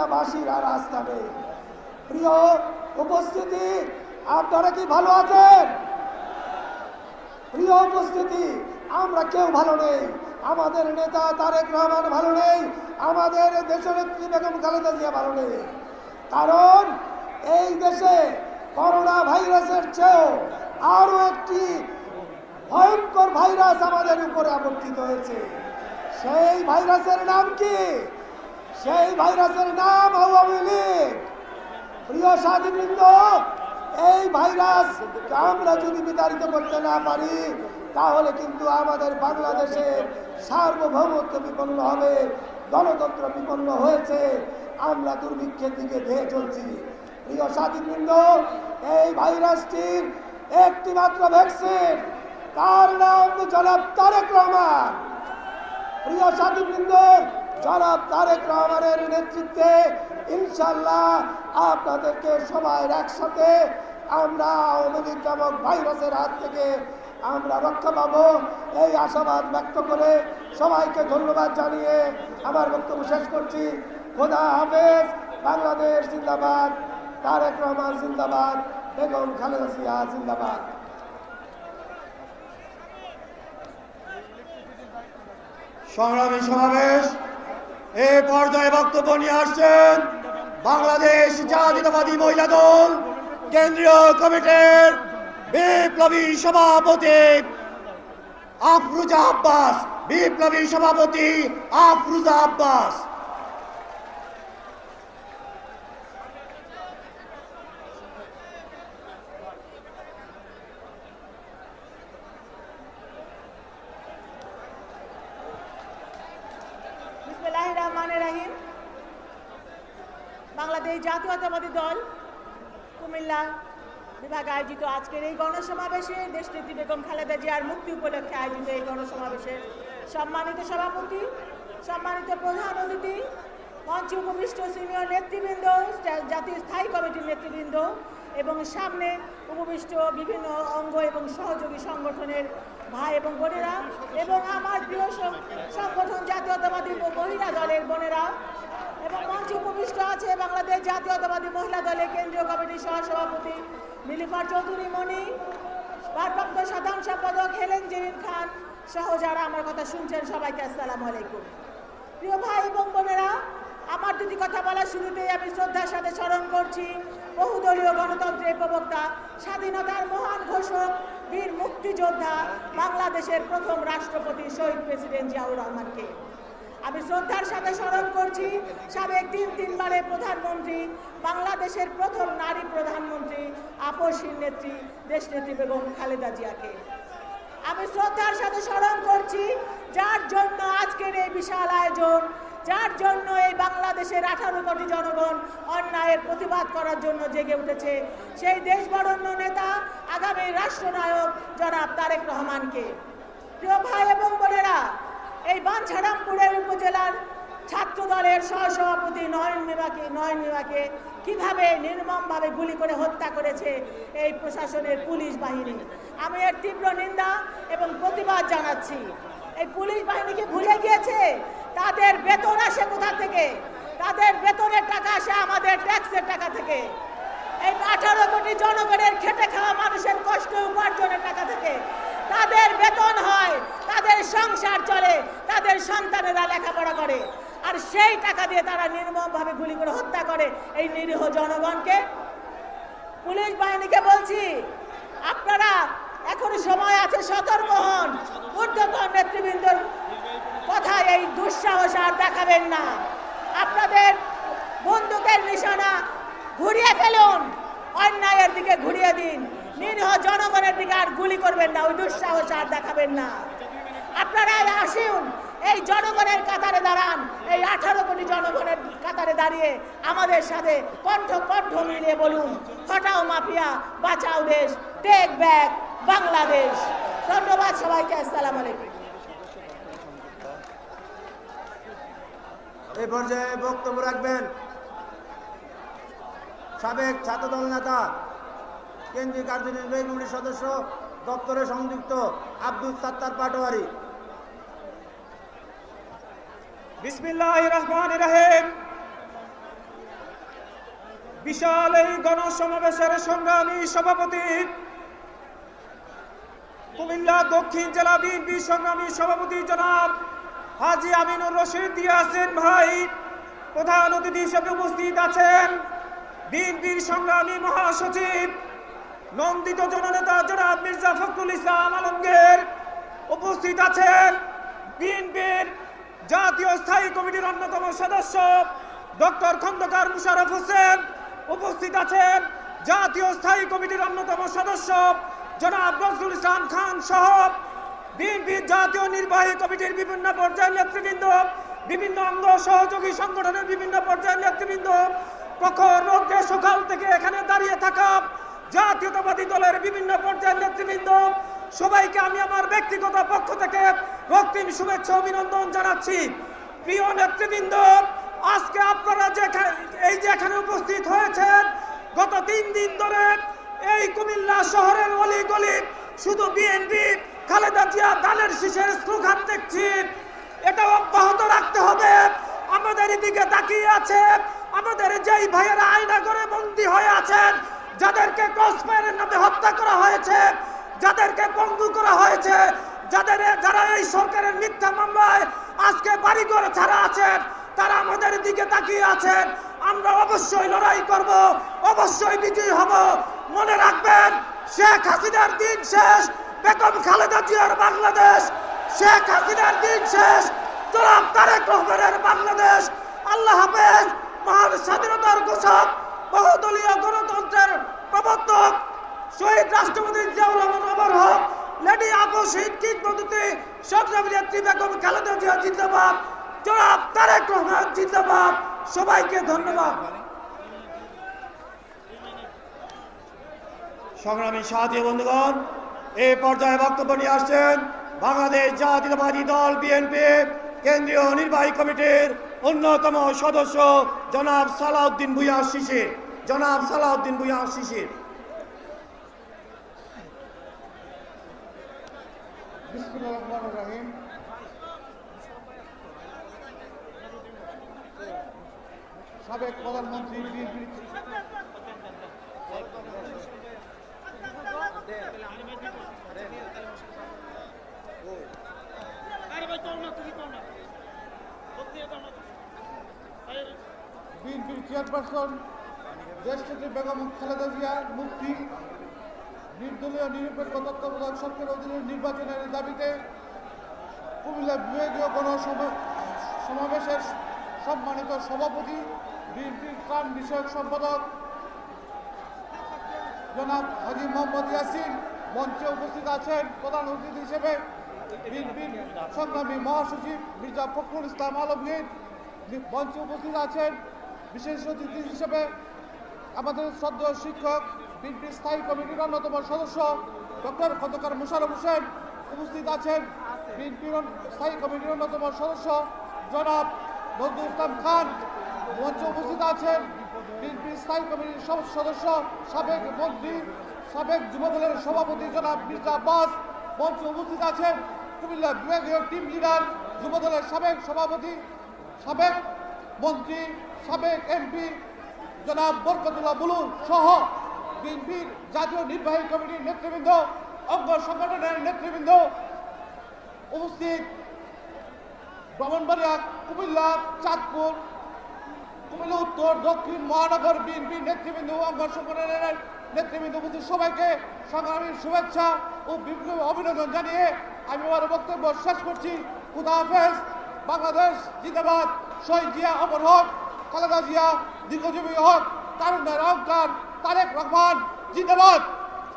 কুমিল্লাবাসীর নেই। প্রিয় উপস্থিতি, আপনারা কি ভালো আছেন? প্রিয় উপস্থিতি, আমরা কেউ ভালো নেই। আমাদের নেতা তারেক রহমান ভালো নেই। আমাদের দেশনেত্রী বেগম খালেদা জিয়া ভালো নেই। কারণ এই দেশে করোনা ভাইরাসের চেয়েও আরও একটি ভয়ঙ্কর ভাইরাস আমাদের উপরে আবর্তিত হয়েছে। সেই ভাইরাসের নাম কি? সেই ভাইরাসের নাম আওয়ামী লীগ। প্রিয় সাথীবৃন্দ এই ভাইরাস আমরা যদি বিতাড়িত করতে না পারি, তাহলে কিন্তু আমাদের বাংলাদেশের সার্বভৌমত্ব বিপন্ন হবে, গণতন্ত্র বিপন্ন হয়েছে। আমরা দুর্ভিক্ষের দিকে ধেয়ে চলছি। প্রিয় সাথীবৃন্দ এই ভাইরাসটির একটি মাত্র ভ্যাকসিন, তার নাম জনাব তারেক রহমান। প্রিয় সাথীবৃন্দ জনাব তারেক রহমানের নেতৃত্বে ইনশাল্লাহ আপনাদেরকে সবাই একসাথে আমরা আওয়ামী লীগ নামক ভাইরাসের হাত থেকে আমরা রক্ষা পাবো। এই আশাবাদ ব্যক্ত করে সবাইকে ধন্যবাদ জানিয়ে আমার বক্তব্য শেষ করছি। খোদা হাফেজ। বাংলাদেশ জিন্দাবাদ। তারেক রহমান জিন্দাবাদ। বেগম খালেদা জিয়া জিন্দাবাদ। সংগ্রামী সমাবেশ এ পর্যায়ে বক্তব্য নিয়ে আসছেন বাংলাদেশ জাতীয়তাবাদী মহিলা দল, কেন্দ্রীয় কমিটির বিপ্লবী সভাপতি আফরুজা আব্বাস, বিপ্লবী সভাপতি আফরুজা আব্বাস বিসমিল্লাহির রহমানির রহিম বাংলাদেশ জাতীয়তাবাদী দল কুমিল্লা বিভাগ আয়োজিত আজকের এই গণসমাবেশে দেশনেত্রী বেগম খালেদা জিয়ার মুক্তি উপলক্ষে আয়োজিত এই গণসমাবেশের সম্মানিত সভাপতি, সম্মানিত প্রধান অতিথি, মঞ্চে উপবিষ্ট সিনিয়র নেতৃবৃন্দ জাতীয় স্থায়ী কমিটির নেতৃবৃন্দ এবং সামনে উপবিষ্ট বিভিন্ন অঙ্গ এবং সহযোগী সংগঠনের ভাই এবং বোনেরা এবং আমার প্রিয় সংগঠন জাতীয়তাবাদী মহিলা দলের বোনেরা এবং মঞ্চে উপবিষ্ট আছে বাংলাদেশ জাতীয়তাবাদী মহিলা দলের কেন্দ্রীয় কমিটির সহসভাপতি নীলিফার চৌধুরী মণি, ভারপ্রাপ্ত সাধারণ সম্পাদক হেলেন জেরিন খান সহ যারা আমার কথা শুনছেন, সবাইকে আসসালামু আলাইকুম। প্রিয় ভাই এবং বোনেরা, আমার দুটি কথা বলার শুরুতেই আমি শ্রদ্ধার সাথে স্মরণ করছি বহুদলীয় গণতন্ত্রের প্রবক্তা, স্বাধীনতার মহান ঘোষক, বীর মুক্তিযোদ্ধা, বাংলাদেশের প্রথম রাষ্ট্রপতি শহীদ প্রেসিডেন্ট জিয়াউর রহমানকে। আমি শ্রদ্ধার সাথে স্মরণ করছি সাবেক তিন তিনবারের প্রধানমন্ত্রী, বাংলাদেশের প্রথম নারী প্রধানমন্ত্রী, আপসীর নেত্রী, দেশনেত্রী বেগম খালেদা জিয়াকে। আমি শ্রদ্ধার সাথে স্মরণ করছি যার জন্য আজকের এই বিশাল আয়োজন, যার জন্য এই বাংলাদেশের আঠারো কোটি জনগণ অন্যায়ের প্রতিবাদ করার জন্য জেগে উঠেছে। সেই দেশবরণ্য নেতা, আগামী রাষ্ট্রনায়ক জনাব তারেক রহমানকে। প্রিয় ভাই এবং বোনেরা এই বাঞ্ছারামপুরের উপজেলার ছাত্র দলের সহসভাপতি নয়ন মিমাকে নয়ন মিমাকে কীভাবে নির্মমভাবে গুলি করে হত্যা করেছে এই প্রশাসনের পুলিশ বাহিনী? আমি এর তীব্র নিন্দা এবং প্রতিবাদ জানাচ্ছি। এই পুলিশ বাহিনীকে ভুলে গিয়েছে? তাদের বেতন আসে কোথা থেকে? তাদের বেতনের টাকা আসে আমাদের ট্যাক্সের টাকা থেকে। এই আঠারো কোটি জনগণের খেটে খাওয়া মানুষের কষ্ট উপার্জনের টাকা থেকে। তাদের বেতন হয়, তাদের সংসার চলে, তাদের সন্তানেরা লেখাপড়া করে। আর সেই টাকা দিয়ে তারা নির্মমভাবে গুলি করে হত্যা করে এই নিরীহ জনগণকে। পুলিশ বাহিনীকে বলছি, আপনারা এখন সময় আছে, সতর্ক হন। ঊর্ধ্বতন নেতৃবৃন্দর কথায় এই দুঃসাহস আর দেখাবেন না। আপনাদের বন্দুকের নিশানা ঘুরিয়ে ফেলুন, অন্যায়ের দিকে ঘুরিয়ে দিন। নিরীহ জনগণের দিকে আর গুলি করবেন না, ওই দুঃসাহস আর দেখাবেন না। আপনারা আসুন, এই জনগণের কাতারে দাঁড়ান, এই আঠারো কোটি জনগণের কাতারে দাঁড়িয়ে আমাদের সাথে কণ্ঠ কণ্ঠ মিলিয়ে বলুন, হটাও মাফিয়া, বাঁচাও দেশ, টেক ব্যাক বাংলাদেশ। ধন্যবাদ সবাইকে, আসসালামু আলাইকুম। এই পর্যায়ে বক্তব্য রাখবেন সাবেক ছাত্রদল নেতা কেন্দ্রীয় কার্যনির্বাহী কমিটির সদস্য দপ্তরে সংযুক্ত আব্দুল সাত্তার পাটোয়ারি। বিশাল এই গণসমাবেশের সংগ্রামী সভাপতি। কুমিল্লা দক্ষিণ জেলা বিএনপি সংগ্রামী সভাপতি জনাব হাজি আমিনুর রশিদ দিয়াসেন ভাই। প্রধান অতিথি হিসেবে উপস্থিত আছেন বিএনপির সংগ্রামী মহাসচিব নন্দিত জননেতা জনাব মির্জা ফখরুল ইসলাম আলমগীর উপস্থিত আছেন বিএনপির জাতীয় স্থায়ী কমিটির অন্যতম সদস্য ডক্টর খন্দকার মুশারফ হোসেন উপস্থিত আছেন জাতীয় স্থায়ী কমিটির অন্যতম সদস্য জনাব নজরুল ইসলাম খান সহ বিএনপির জাতীয় নির্বাহী কমিটির বিভিন্ন পর্যায়ের নেতৃবৃন্দ, বিভিন্ন অঙ্গ সহযোগী সংগঠনের বিভিন্ন পর্যায়ের নেতৃবৃন্দ, প্রখর রোদ্রে সকাল থেকে এখানে দাঁড়িয়ে থাকা জাতীয়তাবাদী দলের বিভিন্ন পর্যায়ের নেতৃবৃন্দ, সবাইকে আমি আমার ব্যক্তিগত পক্ষ থেকে রক্তিম শুভেচ্ছা, অভিনন্দন জানাচ্ছি। প্রিয় নেতৃবৃন্দ, আজকে আপনারা যে এই যে এখানে উপস্থিত হয়েছেন, গত তিন দিন ধরে এই কুমিল্লা শহরের অলি গলি শুধু বিএনপি, খালেদা জিয়া দানের শীষের স্লোগান দেখছি। এটা অব্যাহত রাখতে হবে। আমাদের দিকে তাকিয়ে আছে, আমাদের যেই ভাইয়েরা আয়না করে বন্দী হয়ে আছেন যাদেরকে ক্রসফায়ারের নামে হত্যা করা হয়েছে, যাদেরকে বন্ধু করা হয়েছে, যাদের যারা এই সরকারের মিথ্যা মামলায় আজকে বাড়িঘর ছাড়া আছেন, তারা আমাদের দিকে তাকিয়ে আছেন। আমরা অবশ্যই লড়াই করব, অবশ্যই বিজয়ী হব। মনে রাখবেন, শেখ হাসিনার দিন শেষ, বেগম খালেদা জিয়ার বাংলাদেশ। শেখ হাসিনার দিন শেষ, জনাব তারেক রহমানের বাংলাদেশ। আল্লাহ হাফেজ, মহান স্বাধীনতার ঘোষক বহুদলীয় গণতন্ত্রের প্রবর্তক রাষ্ট্রপতি সবাইকে ধন্যবাদ। সংগ্রামী সাথী বন্ধুগণ এই পর্যায়ে বক্তব্য নিয়ে আসছেন বাংলাদেশ জাতীয়তাবাদী দল বিএনপি কেন্দ্রীয় নির্বাহী কমিটির অন্যতম সদস্য জনাব সালাউদ্দিন ভুইয়া শিশির জনাব সালাউদ্দিন ভুইয়া শিশির বিসমুল্লাহ রহমান রহিম সাবেক প্রধানমন্ত্রী বিএনপি। বিএনপির চেয়ারপারসন দেশনেত্রী বেগম খালেদা জিয়ার মুক্তি। নির্দলীয় নিরপেক্ষ তত্ত্বাবধায়ক সরকারের অধীনে নির্বাচনের দাবিতে কুমিল্লা বিভাগীয় গণসভা- সমাবেশের সম্মানিত সভাপতি বিএনপির ত্রাণ বিষয়ক সম্পাদক জনাব হাজি মোহাম্মদ ইয়াসিন মঞ্চে উপস্থিত আছেন প্রধান অতিথি হিসেবে বিএনপির সংগ্রামী মহাসচিব মির্জা ফখরুল ইসলাম আলমগীর। মঞ্চে উপস্থিত আছেন বিশেষ অতিথি হিসেবে আমাদের সদ্য শিক্ষক বিএনপির স্থায়ী কমিটির অন্যতম সদস্য ডক্টর খন্দকার মুশারফ হোসেন উপস্থিত আছেন। বিএনপির স্থায়ী কমিটির অন্যতম সদস্য জনাব নজরুল ইসলাম খান মঞ্চে উপস্থিত আছেন। বিএনপির স্থায়ী কমিটির সদস্য সাবেক মন্ত্রী, সাবেক যুবদলের সভাপতি জনাব মির্জা আব্বাস মঞ্চে উপস্থিত আছেন। কুমিল্লা বিভাগীয় টিম লিডার, যুবদলের সাবেক সভাপতি, সাবেক মন্ত্রী, সাবেক এমপি জনাব বরকতুল্লাহ বুলু সহ বিএনপির জাতীয় নির্বাহী কমিটির নেতৃবৃন্দ, অঙ্গ সংগঠনের নেতৃবৃন্দ উপস্থিত ব্রাহ্মণবাড়িয়া কুমিল্লা, চাঁদপুর, কুমিল্লা উত্তর, দক্ষিণ মহানগর বিএনপি নেতৃবৃন্দ, অঙ্গ সংগঠনের নেতৃবৃন্দ উপস্থিত। সবাইকে সংগ্রামীর শুভেচ্ছা ও বিপ্লব অভিনন্দন জানিয়ে আমি আমার বক্তব্য শেষ করছি। খুদা হাফেজ, বাংলাদেশ জিন্দাবাদ, শহীদ জিয়া অমর হক, খালেদা জিয়া দীর্ঘজীবী হক, তারুণ্যের অহংকার তারেক রহমান জিন্দাবাদ।